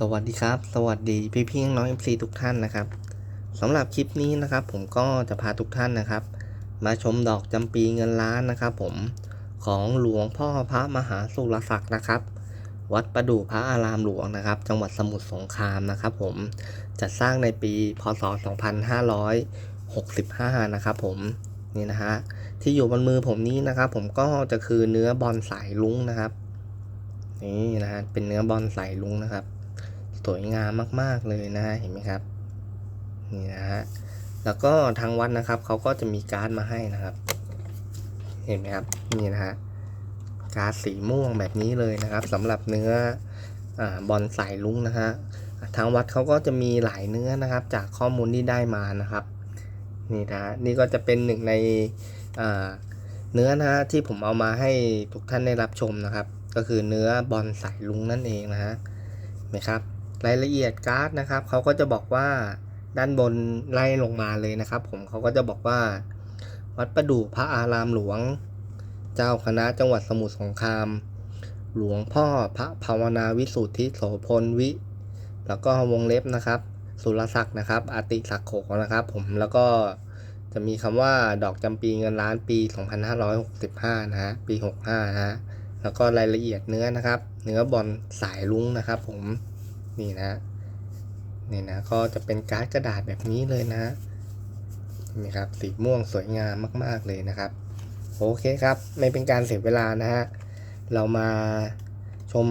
สวัสดีครับ สวัสดีพี่พี่น้องเอ็มซีทุกท่านนะครับสำหรับคลิปนี้นะครับ ผมก็จะพาทุกท่านนะครับ มาชมดอกจำปีเงินล้านนะครับ ผมของหลวงพ่อพระมหาสุรศักดิ์นะครับ วัดประดู่พระอารามหลวงนะครับ จังหวัดสมุทรสงครามนะครับ ผมจัดสร้างในปีพศ 2565 นะครับ ผมนี่นะฮะที่อยู่บนมือผมนี้นะครับ ผมก็จะคือเนื้อบอลสายลุ้งนะครับนี่นะฮะเป็นเนื้อบอลสายลุงนะครับ สวยงามมาก ๆ เลยนะฮะเห็นไหมครับนี่นะฮะแล้วก็ทางวัดนะครับเขาก็จะมีการ์ดมาให้นะครับ เห็นไหมครับนี่นะฮะการ์ดสีม่วงแบบนี้เลยนะครับสำหรับเนื้ออบอลสายลุงนะฮะทางวัดเขาก็จะมีหลายเนื้อนะครับ จากข้อมูลที่ได้มานะครับนี่นะฮะนี่ก็จะเป็นหนึ่งในเนื้อนะฮะที่ผมเอามาให้ทุกท่านได้รับชมนะครับ ก็คือเนื้อบอลสายลุงนั่นเองนะฮะเห็นะครับ รายละเอียดการ์ดนะครับเขาก็จะบอกว่าด้านบนไล่ลงมาเลยนะครับ ผมเขาก็จะบอกว่า วัดประดู่พระอารามหลวง เจ้าคณะจังหวัดสมุทรสงคราม หลวงพ่อพระภาวนาวิสุทธิโสพลวิ แล้วก็วงเล็บนะครับ สุรศักดิ์นะครับอติศักดิ์โขนะครับ ผมแล้วก็จะมีคำว่าดอกจำปีเงินล้านปี 2565 นะฮะปี 65 นะฮะแล้วก็รายละเอียดเนื้อนะครับ เนื้อบอลสายลุ้งนะครับผม นี่นะนี่นะก็จะเป็นการ์ดกระดาษแบบนี้เลยนะฮะนี่ครับสีม่วงสวยงามมาก ๆเลยนะครับโอเคครับไม่เป็นการเสียเวลานะฮะเรามาชม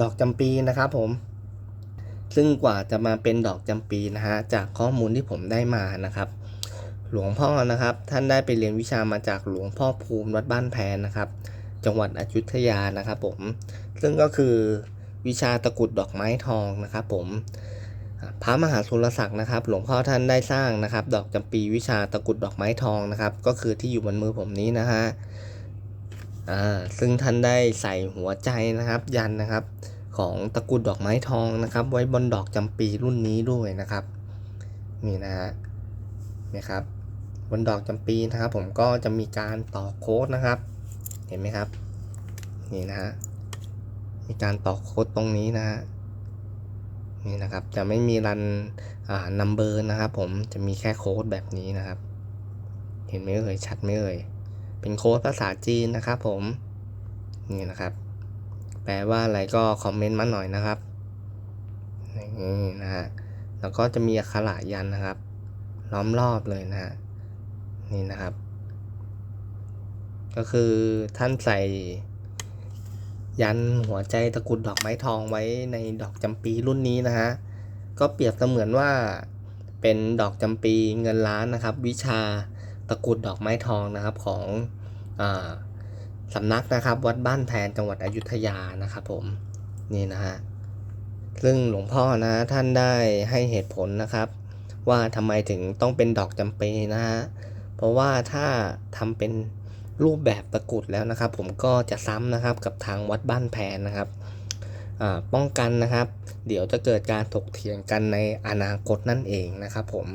ดอกจำปีนะครับผม ซึ่งกว่าจะมาเป็นดอกจำปีนะฮะจากข้อมูลที่ผมได้มานะครับ หลวงพ่อนะครับ ท่านได้ไปเรียนวิชามาจากหลวงพ่อภูมิวัดบ้านแพนนะครับ จังหวัดอยุธยานะครับผมซึ่งก็คือ วิชาตะกุดดอกไม้ทองนะครับ ผมพระมหาสุรศักดิ์นะครับ หลวงพ่อท่านได้สร้างนะครับ ดอกจำปีวิชาตะกุดดอกไม้ทองนะครับ ก็คือที่อยู่บนมือผมนี้นะฮะอ่าซึ่งท่านได้ใส่หัวใจนะครับ ยันนะครับ ของตะกุดดอกไม้ทองนะครับ ไว้บนดอกจำปีรุ่นนี้ด้วยนะครับนี่นะฮะนะครับบนดอกจำปีนะครับ ผมก็จะมีการต่อโค้ดนะครับ เห็นไหมครับ นี่นะฮะ มีการต่อโค้ดตรงนี้นะฮะนี่นะครับ จะไม่มีรันอ่านัมเบอร์นะครับ ผมจะมีแค่โค้ดแบบนี้นะครับ เห็นไหมเอ่ยชัดไหมเอ่ยเป็นโค้ดภาษาจีนนะครับ ผมนี่นะครับ แปลว่าอะไรก็คอมเมนต์มาหน่อยนะครับนี่นะฮะแล้วก็จะมีอักขระยันนะครับ ล้อมรอบเลยนะฮะนี่นะครับ ก็คือท่านใส่ ยันหัวใจตะกรุดดอกไม้ทองไว้ในดอกจำปีรุ่นนี้นะฮะ ก็เปรียบเสมือนว่าเป็นดอกจำปีเงินล้านนะครับ วิชาตะกรุดดอกไม้ทองนะครับของอสำนักนะครับวัดบ้านแพนจังหวัดอยุธยานะครับผมนี่นะฮะซึ่งหลวงพ่อนะท่านได้ให้เหตุผลนะครับ ว่าทำไมถึงต้องเป็นดอกจำปีนะฮะเพราะว่าถ้าทำเป็น รูปแบบตะกรุดแล้วนะครับ ผมก็จะซ้ำนะครับกับทางวัดบ้านแพนนะครับป้องกันนะครับ เดี๋ยวจะเกิดการถกเถียงกันในอนาคตนั่นเองนะครับ ผม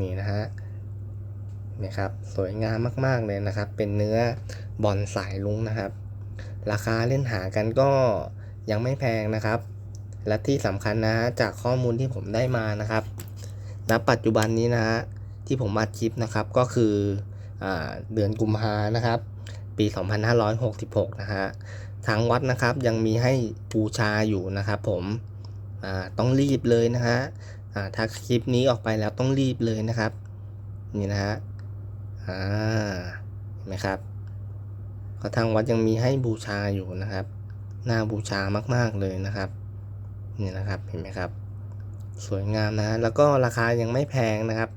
นี่นะฮะนี่ครับสวยงามมากๆเลยนะครับ เป็นเนื้อบอลสายลุงนะครับ ราคาเล่นหากันก็ยังไม่แพงนะครับ และที่สำคัญนะฮะจากข้อมูลที่ผมได้มานะครับณปัจจุบันนี้นะฮะที่ผมอัดคลิปนะครับก็คือ เดือนกุมภานะครับ ปี 2566 นะฮะทางวัดนะครับยังมีให้บูชาอยู่นะครับผมต้องรีบเลยนะฮะถ้าคลิปนี้ออกไปแล้วต้องรีบเลยนะครับ นี่นะฮะอ่าเห็นไหมครับก็ทางวัดยังมีให้บูชาอยู่นะครับน่าบูชามาก ๆเลยนะครับนี่นะครับเห็นไหมครับ สวยงามนะฮะแล้วก็ราคายังไม่แพงนะครับ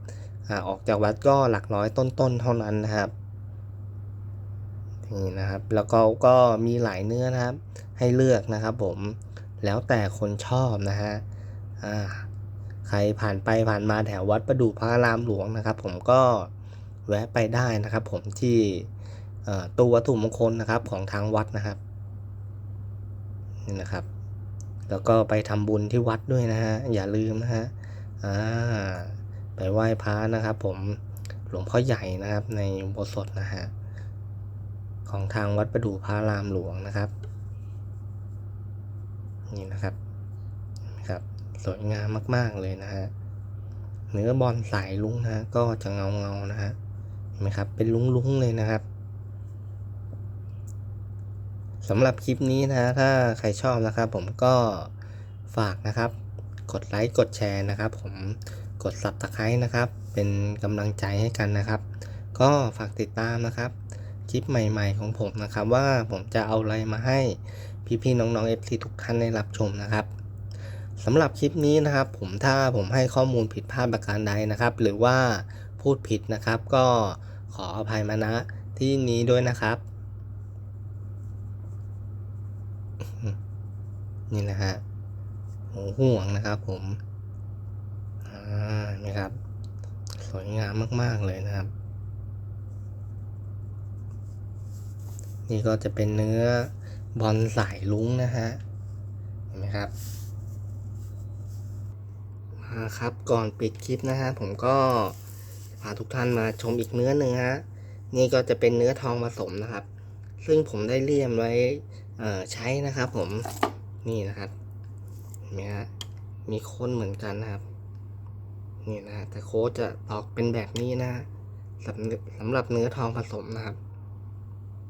ออกจากวัดก็หลักร้อยต้นๆเท่านั้นนะครับนี่นะครับแล้วก็ก็มีหลายเนื้อนะครับ ให้เลือกนะครับผมแล้วแต่คนชอบนะฮะอ่าใครผ่านไปผ่านมาแถววัดประดู่พระรามหลวงนะครับ ผมก็แวะไปได้นะครับ ผมที่ตู้วัตถุมงคลนะครับของทางวัดนะครับนี่นะครับ แล้วก็ไปทำบุญที่วัดด้วยนะฮะอย่าลืมนะฮะอ่า ไปไหว้พระนะครับ ผมหลวงพ่อใหญ่นะครับ ในโบสถนะฮะของทางวัดประดู่พระรามหลวงนะครับ นี่นะครับครับสวยงามมาก ๆเลยนะฮะเนื้อบอลสายลุ้งนะก็จะเงาเงานะฮะเห็นไหมครับ เป็นลุ้งๆเลยนะครับสำหรับคลิปนี้นะ ถ้าใครชอบนะครับ ผมก็ฝากนะครับ กดไลค์กดแชร์นะครับ ผมกด subscribe นะครับ เป็นกำลังใจให้กันนะครับ ก็ฝากติดตามนะครับ คลิปใหม่ ๆ ของผมนะครับ ว่าผมจะเอาอะไรมาให้พี่ๆน้องๆ FC ทุกท่านได้รับชมนะครับสำหรับคลิปนี้นะครับ ผมถ้าผมให้ข้อมูลผิดพลาดประการใดนะครับ หรือว่าพูดผิดนะครับ ก็ขออภัยมาณที่นี้ด้วยนะครับ นี่นะฮะ หูห่วงนะครับ ผมอ่านี่ครับ สวยงามมาก ๆ เลยนะครับ นี่ก็จะเป็นเนื้อบอลสายลุ้งนะฮะเห็นไหมครับมาครับก่อนปิดคลิปนะฮะผมก็พาทุกท่านมาชมอีกเนื้อหนึ่งฮะนี่ก็จะเป็นเนื้อทองผสมนะครับ ซึ่งผมได้เลี่ยมไว้ใช้นะครับ ผมนี่นะครับ นไหมฮะมีโค้ดเหมือนกันนะครับนี่นะแต่โค้ดจะตอกเป็นแบบนี้นะสำสำหรับเนื้อทองผสมนะครับ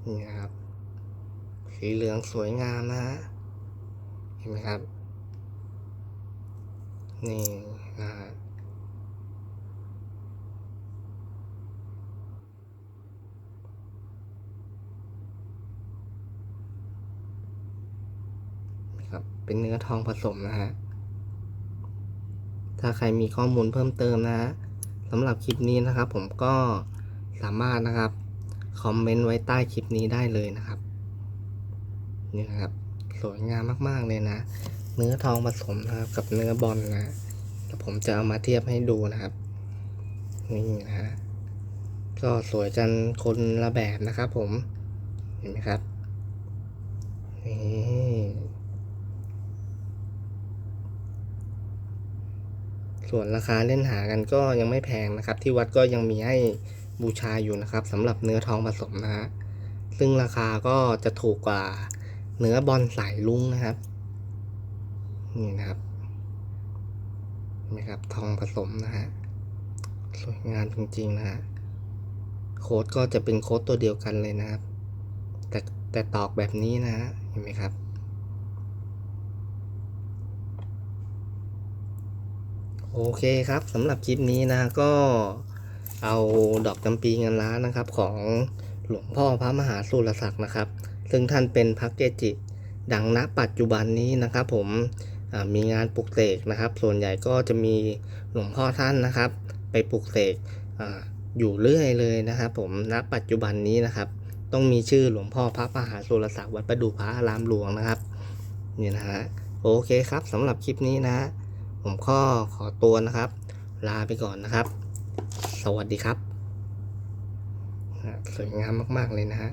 นี่นะครับ สีเหลืองสวยงามนะฮะเห็นไหมครับ นี่นะฮะ ครับ เป็นเนื้อทองผสมนะฮะ ถ้าใครมีข้อมูลเพิ่มเติมนะฮะสำหรับคลิปนี้นะครับ ผมก็สามารถนะครับ คอมเมนต์ไว้ใต้คลิปนี้ได้เลยนะครับ นี่นะครับ สวยงามมากๆเลยนะ เนื้อทองผสมนะครับ กับเนื้อบอลนะเดี๋ยวผมจะเอามาเทียบให้ดูนะครับ นี่นะฮะก็สวยกันคนละแบบนะครับผม เห็นไหมครับ นี่ ส่วนราคาเล่นหากันก็ยังไม่แพงนะครับ ที่วัดก็ยังมีให้บูชาอยู่นะครับสำหรับเนื้อทองผสมนะฮะซึ่งราคาก็จะถูกกว่าเนื้อบอลสายลุ้งนะครับ นี่นะครับนไหมครับทองผสมนะฮะสวยงามจริงๆนะฮะโค้ดก็จะเป็นโค้ดตัวเดียวกันเลยนะครับ แต่แต่ตอกแบบนี้นะฮะเห็นไหมครับ โอเคครับสำหรับคลิปนี้นะก็เอาดอกจำปีเงินล้านนะครับ ของหลวงพ่อพระมหาสุรศักดิ์นะครับ ซึ่งท่านเป็นพระเกจิ ดังณปัจจุบันนี้นะครับ ผมมีงานปลุกเสกนะครับ ส่วนใหญ่ก็จะมีหลวงพ่อท่านนะครับ ไปปลุกเสกออยู่เรื่อยเลยนะครับ ผมณปัจจุบันนี้นะครับ ต้องมีชื่อหลวงพ่อพระมหาสุรศักดิ์วัดประดู่พระอารามหลวงนะครับนี่นะฮะโอเคครับสำหรับคลิปนี้นะ ผมก็ขอตัวนะครับ ลาไปก่อนนะครับ สวัสดีครับ สวยงามมาก ๆ เลยนะฮะ